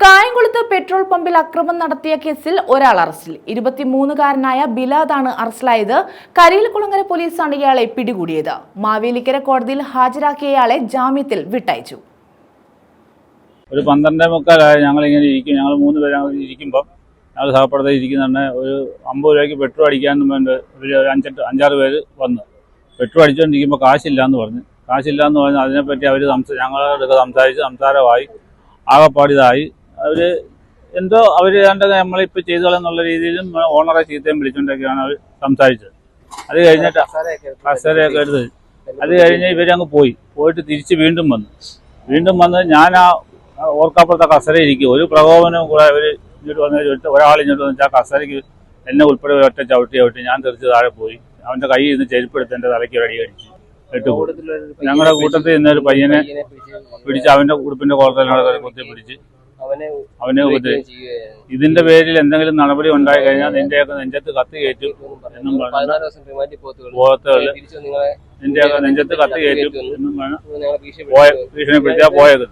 കായംകുളത്ത് പെട്രോൾ പമ്പിൽ അക്രമം നടത്തിയ കേസിൽ ഒരാൾ അറസ്റ്റിൽ. ഇരുപത്തിമൂന്നുകാരനായ ബിലാദാണ് അറസ്റ്റിലായത്. കരിയിൽകുളങ്ങര പോലീസാണ് ഇയാളെ പിടികൂടിയത്. മാവേലിക്കര കോടതിയിൽ ഹാജരാക്കിയ ഇയാളെ ജാമ്യത്തിൽ വിട്ടയച്ചു. ഒരു പന്ത്രണ്ടേ മുക്കാലായി ഞങ്ങളിങ്ങനെ ഇരിക്കും. ഞങ്ങൾ മൂന്ന് പേര് ഞങ്ങൾ ഇരിക്കുമ്പോൾ ഞങ്ങൾ സഹപ്രദം ഇരിക്കുന്ന ഒരു അമ്പത് രൂപയ്ക്ക് പെട്രോൾ അടിക്കാൻ വേണ്ട ഒരു അഞ്ചെട്ട് അഞ്ചാറ് പേര് വന്ന്. പെട്രോൾ അടിച്ചുകൊണ്ടിരിക്കുമ്പോൾ കാശില്ല എന്ന് പറഞ്ഞു. കാശില്ല എന്ന് പറഞ്ഞ് അതിനെപ്പറ്റി അവർ സംസാ ഞങ്ങളോടൊക്കെ സംസാരിച്ച് സംസാരമായി. ആകപ്പാടിതായി. അവർ എന്തോ അവർ രണ്ടത് നമ്മളിപ്പോൾ ചെയ്തോളെന്നുള്ള രീതിയിലും ഓണറെ ചീത്തയും വിളിച്ചുകൊണ്ടൊക്കെയാണ് അവർ സംസാരിച്ചത്. അത് കഴിഞ്ഞിട്ട് കസേരയൊക്കെ എടുത്ത് അത് കഴിഞ്ഞ് ഇവരങ്ങ് പോയി. പോയിട്ട് തിരിച്ച് വീണ്ടും വന്നു. വീണ്ടും വന്ന് ഞാൻ ആ ഓർക്കാപ്പുറത്തെ കസര ഇരിക്കും. ഒരു പ്രകോപനവും കൂടെ അവർ ഇങ്ങോട്ട് വന്ന് ഒരാൾ ഇങ്ങോട്ട് വന്നിട്ട് ആ കസരയ്ക്ക് എന്നെ ഉൾപ്പെടെ ഒറ്റ ചവിട്ടി ചവിട്ടി ഞാൻ തെറിച്ച് താഴെ പോയി. അവന്റെ കയ്യിൽ നിന്ന് ചെരുപ്പെടുത്ത് എന്റെ തലയ്ക്ക് വഴി അടി അടിച്ചു ഇട്ട് പോയി. ഞങ്ങളുടെ കൂട്ടത്തിൽ ഇന്നൊരു പയ്യനെ പിടിച്ച് അവന്റെ ഉടുപ്പിന്റെ കോളത്തിൽ കുത്തി പിടിച്ച് അവനെ അവനെ ഉപദ്രവിച്ചു ഇതിന്റെ പേരിൽ എന്തെങ്കിലും നടപടി ഉണ്ടായി കഴിഞ്ഞാൽ നിന്റെയൊക്കെ നെഞ്ചത്ത് കത്ത് കയറ്റും എന്നും നിങ്ങളെ നിന്റെയൊക്കെ നെഞ്ചത്ത് കത്ത് കയറ്റും എന്നും ഭീഷണിപ്പെടുത്തിയാ പോയത്.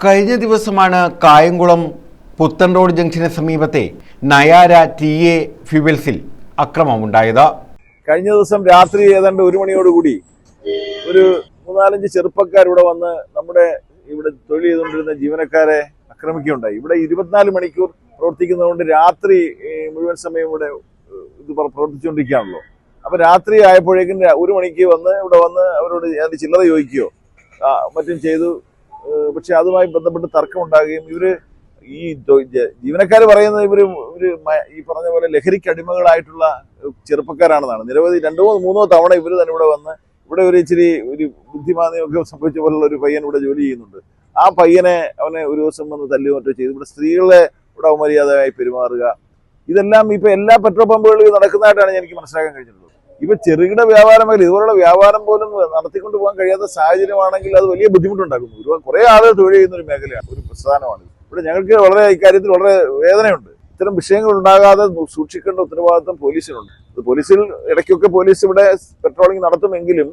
കഴിഞ്ഞ ദിവസമാണ് കായംകുളം പുത്തൻ റോഡ് ജംഗ്ഷന് സമീപത്തെ നയാര ടി എ ഫ്യൂവൽസിൽ അക്രമമുണ്ടായത് കഴിഞ്ഞ ദിവസം രാത്രി ഏതാണ്ട് ഒരു മണിയോടുകൂടി ഒരു മൂന്നാലഞ്ച് ചെറുപ്പക്കാരിവിടെ വന്ന് നമ്മുടെ ഇവിടെ തൊഴിൽ ചെയ്തുകൊണ്ടിരുന്ന ജീവനക്കാരെ ആക്രമിക്കുകയുണ്ടായി. ഇവിടെ ഇരുപത്തിനാല് മണിക്കൂർ പ്രവർത്തിക്കുന്നതുകൊണ്ട് രാത്രി മുഴുവൻ സമയം ഇവിടെ ഇത് പ്രവർത്തിച്ചുകൊണ്ടിരിക്കുകയാണല്ലോ. അപ്പൊ രാത്രി ആയപ്പോഴേക്കും ഒരു മണിക്ക് വന്ന് ഇവിടെ വന്ന് അവരോട് ഞാൻ ചില്ലറ ചോദിക്കുകയോ മറ്റും ചെയ്തു. പക്ഷെ അതുമായി ബന്ധപ്പെട്ട് തർക്കം ഉണ്ടാകുകയും ഇവർ ഈ ജീവനക്കാർ പറയുന്നത് ഇവർ ഇവർ ഈ പറഞ്ഞ പോലെ ലഹരിക്ക് അടിമകളായിട്ടുള്ള ചെറുപ്പക്കാരാണെന്നാണ്. നിരവധി രണ്ടോ മൂന്നോ തവണ ഇവർ തന്നെ ഇവിടെ വന്ന് ഇവിടെ ഒരു ഇച്ചിരി ഒരു ബുദ്ധിമാന്ദ്യമൊക്കെ സംഭവിച്ച പോലുള്ള ഒരു പയ്യൻ ഇവിടെ ജോലി ചെയ്യുന്നുണ്ട്. ആ പയ്യനെ അവനെ ഒരു ദിവസം വന്ന് തല്ലി മറ്റോ ചെയ്തു. ഇവിടെ സ്ത്രീകളെ ഇവിടെ അവമര്യാദയായി പെരുമാറുക. ഇതെല്ലാം ഇപ്പൊ എല്ലാ പെട്രോൾ പമ്പുകളിലും നടക്കുന്നതായിട്ടാണ് എനിക്ക് മനസ്സിലാക്കാൻ കഴിഞ്ഞിട്ടുള്ളത്. ഇപ്പൊ ചെറുകിട വ്യാപാര മേഖല ഇതുപോലുള്ള വ്യാപാരം പോലും നടത്തിക്കൊണ്ട് പോകാൻ കഴിയാത്ത സാഹചര്യമാണെങ്കിൽ അത് വലിയ ബുദ്ധിമുട്ടുണ്ടാക്കുന്നു. ഒരു കുറെ ആളുകൾ തൊഴിൽ ചെയ്യുന്ന ഒരു മേഖലയാണ് ഒരു പ്രസ്ഥാനമാണ് ഇവിടെ ഞങ്ങൾക്ക് വളരെ ഇക്കാര്യത്തിൽ വളരെ വേദനയുണ്ട്. ഇത്തരം വിഷയങ്ങൾ ഉണ്ടാകാതെ സൂക്ഷിക്കേണ്ട ഉത്തരവാദിത്തം പോലീസിനുണ്ട്. പോലീസിൽ ഇടയ്ക്കൊക്കെ പോലീസ് ഇവിടെ പെട്രോളിംഗ് നടത്തുമെങ്കിലും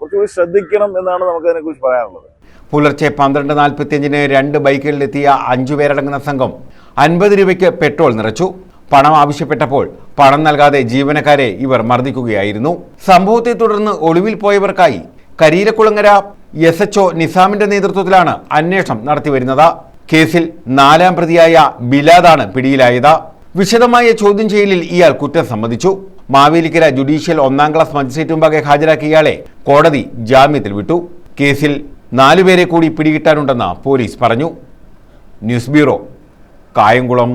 കുറച്ചുകൂടി ശ്രദ്ധിക്കണം എന്നാണ് നമുക്ക് അതിനെക്കുറിച്ച് പറയാനുള്ളത്. പുലർച്ചെ പന്ത്രണ്ട് നാൽപ്പത്തിയഞ്ചിന് രണ്ട് ബൈക്കുകളിലെത്തിയ അഞ്ചു പേരടങ്ങുന്ന സംഘം അൻപത് രൂപയ്ക്ക് പെട്രോൾ നിറച്ചു. പണം ആവശ്യപ്പെട്ടപ്പോൾ പണം നൽകാതെ ജീവനക്കാരെ ഇവർ മർദ്ദിക്കുകയായിരുന്നു. സംഭവത്തെ തുടർന്ന് ഒളിവിൽ പോയവർക്കായി കരീരക്കുളങ്ങര എസ് എച്ച് നിസാമിന്റെ നേതൃത്വത്തിലാണ് അന്വേഷണം നടത്തിവരുന്നത്. കേസിൽ നാലാം പ്രതിയായ ബിലാദാണ് പിടിയിലായത്. വിശദമായ ചോദ്യം ചെയ്യലിൽ ഇയാൾ കുറ്റം സമ്മതിച്ചു. മാവേലിക്കര ജുഡീഷ്യൽ ഒന്നാം ക്ലാസ് മജിസ്ട്രേറ്റ് മുമ്പാകെ ഹാജരാക്കിയ ഇയാളെ കോടതി ജാമ്യത്തിൽ വിട്ടു. കേസിൽ നാലുപേരെ കൂടി പിടികിട്ടാനുണ്ടെന്ന് പോലീസ് പറഞ്ഞു. News bureau Kayamkulam.